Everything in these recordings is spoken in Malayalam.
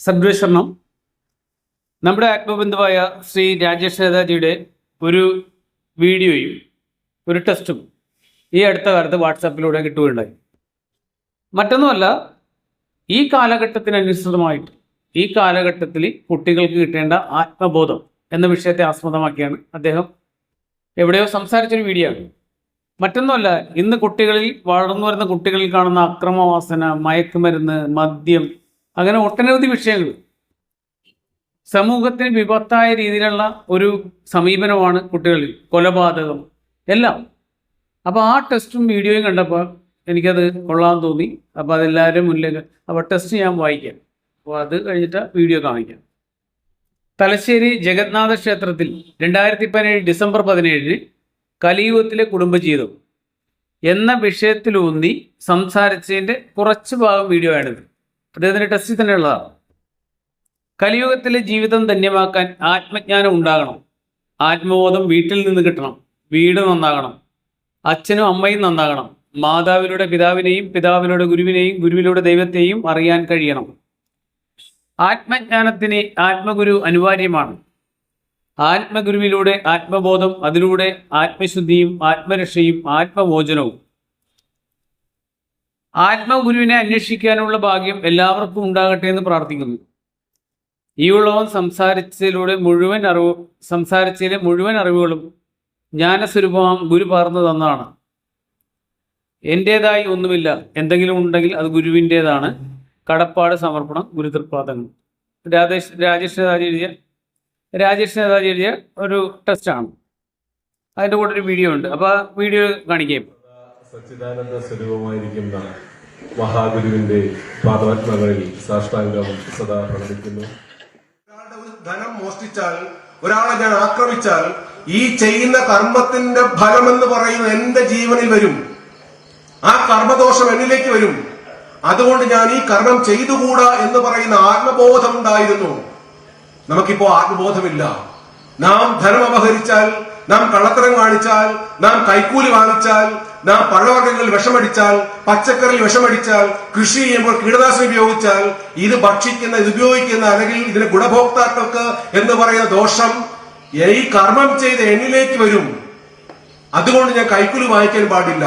സദ്വേഷണം നമ്മുടെ ആത്മബന്ധുവായ ശ്രീ രാജേഷ് നേതാജിയുടെ ഒരു വീഡിയോയും ഒരു ടെസ്റ്റും ഈ അടുത്ത കാലത്ത് വാട്സാപ്പിലൂടെ കിട്ടുകയുണ്ടായി. മറ്റൊന്നുമല്ല ഈ കാലഘട്ടത്തിനനുസൃതമായിട്ട് ഈ കാലഘട്ടത്തിൽ കുട്ടികൾക്ക് കിട്ടേണ്ട ആത്മബോധം എന്ന വിഷയത്തെ ആസ്പദമാക്കിയാണ് അദ്ദേഹം എവിടെയോ സംസാരിച്ചൊരു വീഡിയോ. ആണ് മറ്റൊന്നുമല്ല ഇന്ന് കുട്ടികളിൽ വളർന്നു വരുന്ന കുട്ടികളിൽ കാണുന്ന അക്രമവാസന മയക്കുമരുന്ന് മദ്യം അങ്ങനെ ഒട്ടനവധി വിഷയങ്ങൾ. സമൂഹത്തിന് വിപത്തായ രീതിയിലുള്ള ഒരു സമീപനമാണ് കുട്ടികളിൽ. കൊലപാതകം എല്ലാം. അപ്പോൾ ആ ടെസ്റ്റും വീഡിയോയും കണ്ടപ്പോൾ എനിക്കത് കൊള്ളാൻ തോന്നി. അപ്പോൾ അതെല്ലാവരും മുന്നിലേക്ക് അപ്പോൾ ടെസ്റ്റ് ഞാൻ വായിക്കാം. അപ്പോൾ അത് കഴിഞ്ഞിട്ട് വീഡിയോ കാണിക്കാം. തലശ്ശേരി ജഗന്നാഥ ക്ഷേത്രത്തിൽ രണ്ടായിരത്തി പതിനേഴ് ഡിസംബർ പതിനേഴിന് കലിയുഗത്തിലെ കുടുംബജീവിതം എന്ന വിഷയത്തിലൂന്നി സംസാരിച്ചതിന്റെ കുറച്ച് ഭാഗം വീഡിയോ ആണിത് അദ്ദേഹത്തിന്റെ ടെസ്റ്റിൽ തന്നെ ഉള്ളതാണ് കലിയുഗത്തിലെ ജീവിതം ധന്യമാക്കാൻ ആത്മജ്ഞാനം ഉണ്ടാകണം. ആത്മബോധം വീട്ടിൽ നിന്ന് കിട്ടണം. വീട് നന്നാകണം. അച്ഛനും അമ്മയും നന്നാകണം. മാതാവിലൂടെ പിതാവിനെയും പിതാവിലൂടെ ഗുരുവിനെയും ഗുരുവിലൂടെ ദൈവത്തെയും അറിയാൻ കഴിയണം. ആത്മജ്ഞാനത്തിന് ആത്മഗുരു അനിവാര്യമാണ്. ആത്മഗുരുവിലൂടെ ആത്മബോധം അതിലൂടെ ആത്മശുദ്ധിയും ആത്മരക്ഷയും ആത്മമോചനവും ആത്മഗുരുവിനെ അന്വേഷിക്കാനുള്ള ഭാഗ്യം എല്ലാവർക്കും ഉണ്ടാകട്ടെ എന്ന് പ്രാർത്ഥിക്കുന്നു. ഈ ഉള്ളവൻ സംസാരിച്ചതിലൂടെ മുഴുവൻ അറിവ് സംസാരിച്ചതിലെ മുഴുവൻ അറിവുകളും ജ്ഞാനസ്വരൂപമാം ഗുരു പകർന്നു തന്നാണ് എന്റേതായി ഒന്നുമില്ല. എന്തെങ്കിലും ഉണ്ടെങ്കിൽ അത് ഗുരുവിന്റേതാണ് കടപ്പാട് സമർപ്പണം ഗുരുതൃപാദങ്ങൾ. രാജേഷ് രാജേഷ് നേതാജി എഴുതിയ രാജേഷ് നേതാജി എഴുതിയ ഒരു ടെസ്റ്റാണ് അതിന്റെ കൂടെ ഒരു വീഡിയോ ഉണ്ട്. അപ്പോൾ ആ വീഡിയോ കാണിക്കാം സച്ചിദാനന്ദ സ്വരൂപമായിരിക്കുന്ന മഹാഗുരുവിന്റെ പാദപത്മങ്ങളിൽ സാഷ്ടാംഗം സദാ പ്രണിക്കുന്നു ധനം മോഷ്ടിച്ചാൽ ഒരാളെ ഞാൻ ആക്രമിച്ചാൽ ഈ ചെയ്യുന്ന കർമ്മത്തിന്റെ ഫലം എന്ന് പറയുന്നത് എന്റെ ജീവനിൽ വരും. ആ കർമ്മദോഷം എന്നിലേക്ക് വരും. അതുകൊണ്ട് ഞാൻ ഈ കർമ്മം ചെയ്തുകൂടാ എന്ന് പറയുന്ന ആത്മബോധം ഉണ്ടായിരുന്നു. നമുക്കിപ്പോ ആത്മബോധമില്ല. നാം ധനം അപഹരിച്ചാൽ നാം കള്ളത്തരം കാണിച്ചാൽ നാം കൈക്കൂലി വാങ്ങിച്ചാൽ നാം പഴവർഗങ്ങളിൽ വിഷമടിച്ചാൽ പച്ചക്കറിയിൽ വിഷമടിച്ചാൽ കൃഷി ചെയ്യുമ്പോൾ കീടനാശിനി ഉപയോഗിച്ചാൽ ഇത് ഭക്ഷിക്കുന്ന ഇത് ഉപയോഗിക്കുന്ന അല്ലെങ്കിൽ ഇതിന്റെ ഗുണഭോക്താക്കൾക്ക് എന്ന് പറയുന്ന ദോഷം ഈ കർമ്മം ചെയ്ത് എണ്ണിലേക്ക് വരും. അതുകൊണ്ട് ഞാൻ കൈക്കൂലി വാങ്ങിക്കാൻ പാടില്ല.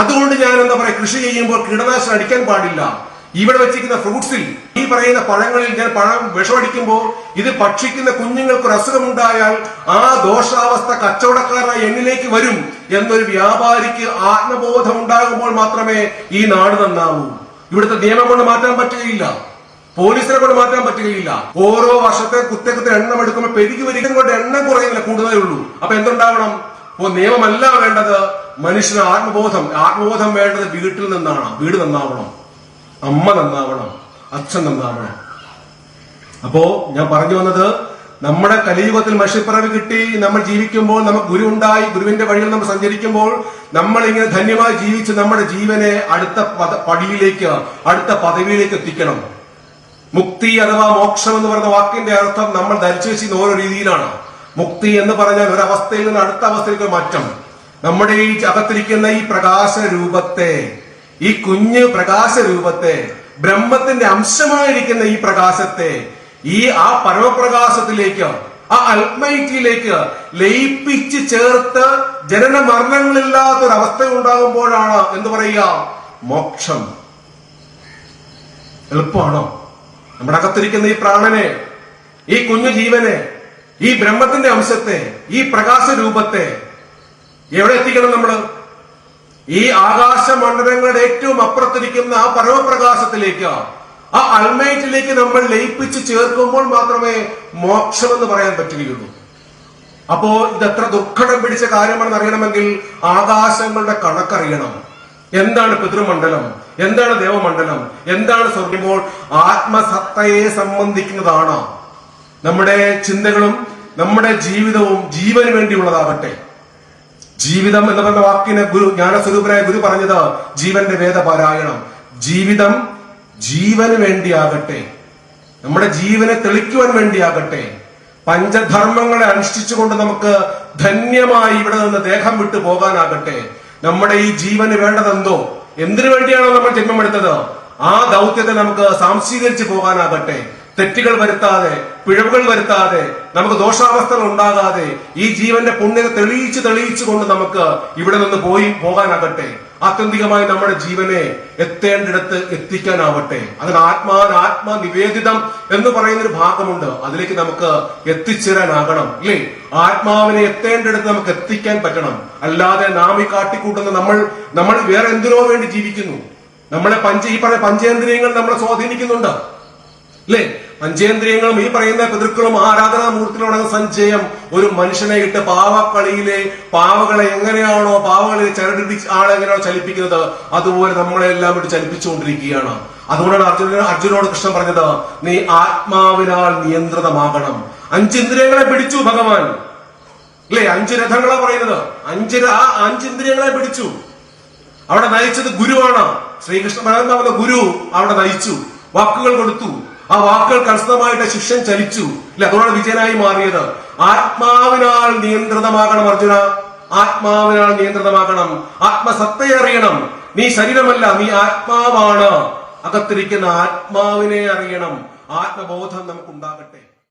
അതുകൊണ്ട് ഞാൻ എന്താ പറയാ കൃഷി ചെയ്യുമ്പോൾ കീടനാശിനി അടിക്കാൻ പാടില്ല. ഇവിടെ വെച്ചിരിക്കുന്ന ഫ്രൂട്ട്സിൽ ഈ പറയുന്ന പഴങ്ങളിൽ ഞാൻ പഴം വിഷമടിക്കുമ്പോൾ ഇത് ഭക്ഷിക്കുന്ന കുഞ്ഞുങ്ങൾക്ക് ഒരു അസുഖമുണ്ടായാൽ ആ ദോഷാവസ്ഥ കച്ചവടക്കാരായി എന്നിലേക്ക് വരും എന്നൊരു വ്യാപാരിക്ക് ആത്മബോധം ഉണ്ടാകുമ്പോൾ മാത്രമേ ഈ നാട് നന്നാവൂ. ഇവിടുത്തെ നിയമം കൊണ്ട് മാറ്റാൻ പറ്റുകയില്ല. പോലീസിനെ കൊണ്ട് മാറ്റാൻ പറ്റുകയില്ല. ഓരോ വർഷത്തെ കുറ്റകൃത്യ എണ്ണം എടുക്കുമ്പോൾ പെരുകി വരികയും കൊണ്ട് എണ്ണം കുറയുന്നില്ല കൂടുതലേ ഉള്ളൂ. അപ്പൊ എന്തുണ്ടാവണം? ഇപ്പോ നിയമമല്ല വേണ്ടത് മനുഷ്യന് ആത്മബോധം. ആത്മബോധം വേണ്ടത് വീട്ടിൽ നിന്നാണ്. വീട് നന്നാവണം. അമ്മ നന്നാവണം അച്ഛൻ നന്നാവണം. അപ്പോ ഞാൻ പറഞ്ഞു വന്നത് നമ്മുടെ കലിയുഗത്തിൽ മഷിപ്പിറവി കിട്ടി നമ്മൾ ജീവിക്കുമ്പോൾ നമുക്ക് ഗുരു ഉണ്ടായി ഗുരുവിന്റെ വഴിയിൽ നമ്മൾ സഞ്ചരിക്കുമ്പോൾ നമ്മൾ ഇങ്ങനെ ധന്യമായി ജീവിച്ച് നമ്മുടെ ജീവനെ അടുത്ത പടിയിലേക്ക് അടുത്ത പദവിയിലേക്ക് എത്തിക്കണം. മുക്തി അഥവാ മോക്ഷം എന്ന് പറയുന്ന വാക്കിന്റെ അർത്ഥം നമ്മൾ ധരിച്ചു വെച്ചിരുന്ന ഓരോ രീതിയിലാണ്. മുക്തി എന്ന് പറഞ്ഞാൽ ഒരു അവസ്ഥയിൽ നിന്ന് അടുത്ത അവസ്ഥയിലേക്ക് മാറ്റം. നമ്മുടെ ഈ അകത്തിരിക്കുന്ന ഈ പ്രകാശ രൂപത്തെ ഈ കുഞ്ഞ് പ്രകാശ രൂപത്തെ ബ്രഹ്മത്തിന്റെ അംശമായിരിക്കുന്ന ഈ പ്രകാശത്തെ ഈ ആ പരമപ്രകാശത്തിലേക്ക് ആ അൽമൈറ്റിയിലേക്ക് ലയിപ്പിച്ച് ചേർത്ത് ജനന മരണങ്ങളില്ലാത്തൊരവസ്ഥ ഉണ്ടാകുമ്പോഴാണ് എന്ത് പറയുക? മോക്ഷം. എളുപ്പമാണോ? നമ്മുടെ അകത്തിരിക്കുന്ന ഈ പ്രാണനെ ഈ കുഞ്ഞു ജീവനെ ഈ ബ്രഹ്മത്തിന്റെ അംശത്തെ ഈ പ്രകാശ രൂപത്തെ എവിടെ എത്തിക്കണം നമ്മൾ? ഈ ആകാശ മണ്ഡലങ്ങളുടെ ഏറ്റവും അപ്പുറത്തിരിക്കുന്ന ആ പരമപ്രകാശത്തിലേക്ക് ആ അൾമേറ്റിലേക്ക് നമ്മൾ ലയിപ്പിച്ച് ചേർക്കുമ്പോൾ മാത്രമേ മോക്ഷം എന്ന് പറയാൻ പറ്റുകയുള്ളൂ. അപ്പോ ഇത് എത്ര ദുഃഖടം പിടിച്ച കാര്യമാണെന്ന് അറിയണമെങ്കിൽ ആകാശങ്ങളുടെ കണക്കറിയണം. എന്താണ് പിതൃമണ്ഡലം? എന്താണ് ദേവമണ്ഡലം? എന്താണ് സ്വർഗമ്പോൾ ആത്മസത്തയെ സംബന്ധിക്കുന്നതാണ്. നമ്മുടെ ചിന്തകളും നമ്മുടെ ജീവിതവും ജീവന് വേണ്ടിയുള്ളതാകട്ടെ ജീവിതം എന്ന് പറഞ്ഞ വാക്കിന് ഗുരു ജ്ഞാനസ്വരൂപനായ ഗുരു പറഞ്ഞത് ജീവന്റെ വേദപാരായണം. ജീവിതം ജീവന് വേണ്ടിയാകട്ടെ. നമ്മുടെ ജീവനെ തെളിക്കുവാൻ വേണ്ടിയാകട്ടെ. പഞ്ചധർമ്മങ്ങളെ അനുഷ്ഠിച്ചുകൊണ്ട് നമുക്ക് ധന്യമായി ഇവിടെ നിന്ന് ദേഹം വിട്ടു പോകാനാകട്ടെ. നമ്മുടെ ഈ ജീവന് വേണ്ടതെന്തോ? എന്തിനു വേണ്ടിയാണോ നമ്മൾ ജന്മമെടുത്തത്? ആ ദൗത്യത്തെ നമുക്ക് സാംശീകരിച്ചു പോകാനാകട്ടെ. തെറ്റുകൾ വരുത്താതെ പിഴവുകൾ വരുത്താതെ നമുക്ക് ദോഷാവസ്ഥകൾ ഉണ്ടാകാതെ ഈ ജീവന്റെ പുണ്യത തെളിയിച്ച് തെളിയിച്ചു കൊണ്ട് നമുക്ക് ഇവിടെ നിന്ന് പോയി പോകാനാകട്ടെ. ആത്യന്തികമായി നമ്മുടെ ജീവനെ എത്തേണ്ടിടത്ത് എത്തിക്കാനാവട്ടെ. അതിന് ആത്മാൻ ആത്മനിവേദിതം എന്ന് പറയുന്ന ഒരു ഭാഗമുണ്ട്. അതിലേക്ക് നമുക്ക് എത്തിച്ചേരാനാകണം അല്ലേ? ആത്മാവിനെ എത്തേണ്ടിടത്ത് നമുക്ക് എത്തിക്കാൻ പറ്റണം. അല്ലാതെ നാം ഈ കാട്ടിക്കൂട്ടുന്ന നമ്മൾ നമ്മൾ വേറെ എന്തിനോ വേണ്ടി ജീവിക്കുന്നു. നമ്മളെ പഞ്ച ഈ പറഞ്ഞ പഞ്ചേന്ദ്രിയങ്ങൾ നമ്മളെ സ്വാധീനിക്കുന്നുണ്ട്. അല്ലേ പഞ്ചേന്ദ്രിയങ്ങളും ഈ പറയുന്ന പിതൃക്കളും ആരാധനാ മൂർത്തികളോട് സഞ്ചയം. ഒരു മനുഷ്യനെ ഇട്ട് പാവക്കളിയിലെ പാവകളെ എങ്ങനെയാണോ പാവകളിൽ ചരടി ആളെ എങ്ങനെയാണോ ചലിപ്പിക്കുന്നത് അതുപോലെ നമ്മളെ എല്ലാം ഇട്ട് ചലിപ്പിച്ചുകൊണ്ടിരിക്കുകയാണ്. അതുകൊണ്ടാണ് അർജുന അർജുനോട് കൃഷ്ണൻ പറഞ്ഞത് നീ ആത്മാവിനാൽ നിയന്ത്രിതമാകണം. അഞ്ചിന്ദ്രിയങ്ങളെ പിടിച്ചു ഭഗവാൻ. അല്ലേ അഞ്ച് രഥങ്ങളാ പറയുന്നത്. അഞ്ച് ആ അഞ്ചിന്ദ്രിയങ്ങളെ പിടിച്ചു. അവിടെ നയിച്ചത് ഗുരുവാണ്. ശ്രീകൃഷ്ണ ഭഗവാൻ ഗുരു അവിടെ നയിച്ചു. വാക്കുകൾ കൊടുത്തു. ആ വാക്കുകൾ കർശനമായിട്ട് ശിക്ഷൻ ചലിച്ചു. അല്ലെ അതുകൊണ്ടാണ് വിജയനായി മാറിയത്. ആത്മാവിനാൽ നിയന്ത്രിതമാകണം അർജുന. ആത്മാവിനാൽ നിയന്ത്രിതമാകണം. ആത്മസത്തയെ അറിയണം. നീ ശരീരമല്ല നീ ആത്മാവാണ്. അകത്തിരിക്കുന്ന ആത്മാവിനെ അറിയണം. ആത്മബോധം നമുക്കുണ്ടാകട്ടെ.